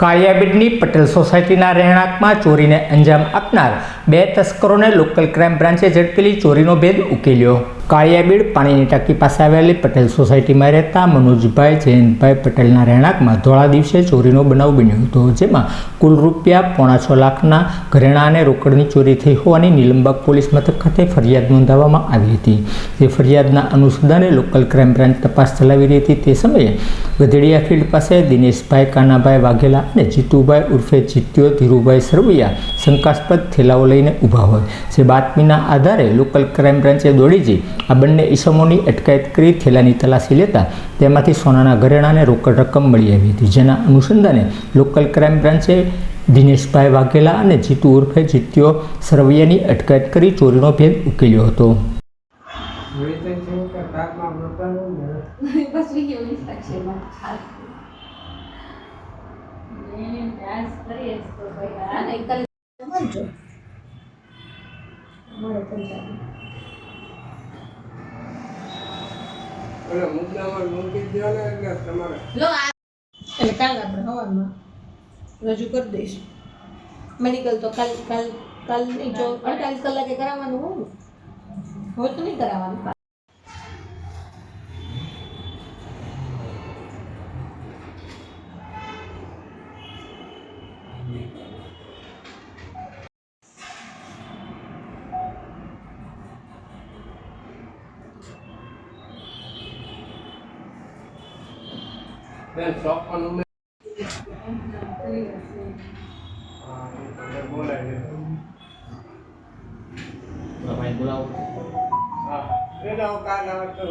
કાળિયાબીડની પટેલ સોસાયટીના રહેણાંકમાં ચોરીને અંજામ આપનાર બે તસ્કરોને લોકલ ક્રાઇમ બ્રાન્ચે ઝડપેલી ચોરીનો ભેદ ઉકેલ્યો. કાળિયાબીડ પાણીની ટાંકી પાસે આવેલી પટેલ સોસાયટીમાં રહેતા મનોજભાઈ જયંતભાઈ પટેલના રહેણાંકમાં ધોળા દિવસે ચોરીનો બનાવ બન્યો હતો, જેમાં કુલ રૂપિયા પોણા છ લાખના ઘરેણાં અને રોકડની ચોરી થઈ હોવાની નિલંબક પોલીસ મથક ખાતે ફરિયાદ નોંધાવવામાં આવી હતી. જે ફરિયાદના અનુસંધાને લોકલ ક્રાઇમ બ્રાન્ચ તપાસ ચલાવી રહી હતી તે સમયે ગધેડિયા ફિલ્ડ પાસે દિનેશભાઈ કાનાભાઈ વાઘેલા અને જીતુભાઈ ઉર્ફે જીત્યો ધીરુભાઈ સરવૈયા શંકાસ્પદ થેલાઓ લઈને ઊભા હોય. જે બાતમીના આધારે લોકલ ક્રાઇમ બ્રાન્ચે દોડી જઈ આ બંને ઈસમોની અટકાયત કરી થેલાની તલાશી લેતા તેમાંથી સોનાના ઘરેણાને રોકડ રકમ મળી આવી હતી. જેના અનુસંધાને લોકલ ક્રાઇમ બ્રાન્ચે દિનેશભાઈ વાઘેલા અને જીતુ ઉર્ફે જીત્યો સરવૈયાની અટકાયત કરી ચોરીનો ભેદ ઉકેલ્યો હતો. બસ વીડિયો ઇન્સ્ટ્રક્શનમાં ને ડાન્સ કરીએ તો ભાઈ હા ને કલ મળજો મળે પંજાબી લો એટલે કાલ આપણે સવારમાં રજૂ કરી દઈશું. મેડિકલ તો કાલ કાલ કાલ નહીં જો અડતાલીસ કલાકે કરાવવાનું હોય ને હોય તો નહીં કરાવવાનું. બેન શોપ પણ ઉમે બોલાવો હા એટલે કાલ આવે તો